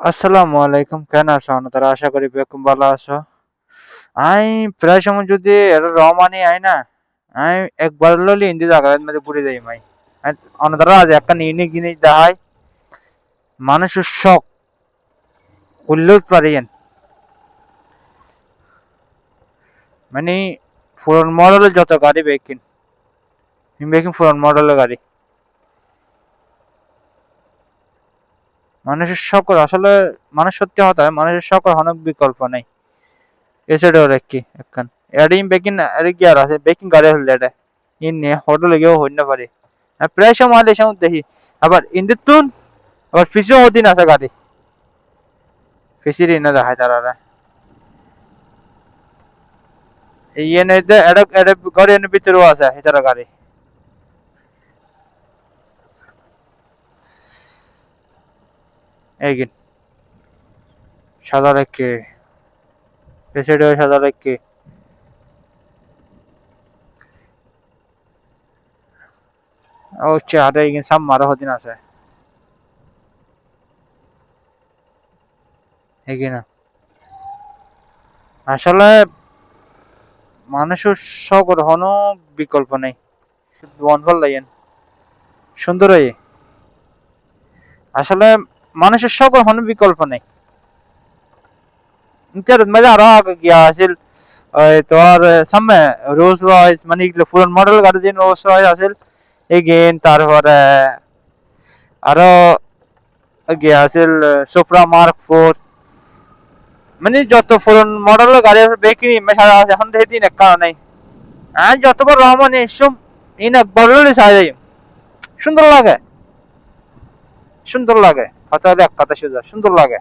আসসালামু আলাইকুম, কেন আছো? তারা আশা করি বেকুম ভালো আছো। আই প্রায় সময় যদি রমানি আই না আই একবার ললি হিন্দি জায়গার মধ্যে পুড়ে যাই মাই। অনতারা আজ একটা নিয়ে কিনে দেখাই। মানুষের শখ করলেও পারিয়েন। মানে পুরন মডেলের যত গাড়ি বেকিন বেকিন পুরন মডেলের গাড়ি। মানুষের শখের আসলে মানুষ সত্যি হতে হয় মানুষের শখের অনেক বিকল্প নেই। এছাড়াও কি একখান। এডিম বেকিং এর কি আর আছে? বেকিং গাড়ি হলে এটা ইন হোটেল গিয়েও হইতে পারে। আর প্রায় সময় দেখি, আবার ইন্দিতুন আবার ফিসও হদিন আছে গাড়ি। ফিসির ইনে দেখায় তারা ইয়ে নেই এটা এটা গাড়ি এনে ভিতরেও আছে এটার গাড়ি। এইগিন সাদা রেখে পেছনে সাদা রেখে ও চেহারা এইগিন সাম মারা, হদিন আছে। এইগিনা আসলে মানুষের কোনো বিকল্প নেই। বন ভালো লাগেন সুন্দর হয়ে। আসলে মানুষের সকল কোনো বিকল্প নেই। আগে গিয়া সামনে রোজ রয়েস মানে পুরান মডেল গাড়ি যে রোজ রয়েস এগেন তারপরে আরও গিয়া সোপ্রা মার্ক ফোর মানে যত পুরান মডেলের গাড়ি আছে, বেকিনি, মেশারা আছে, এখন দেখি দিন একটা নাই আর যতবার রহমান এসম একবার সাজাই সুন্দর লাগে। সুন্দর লাগে। কথা এক কথা সোজা সুন্দর লাগে।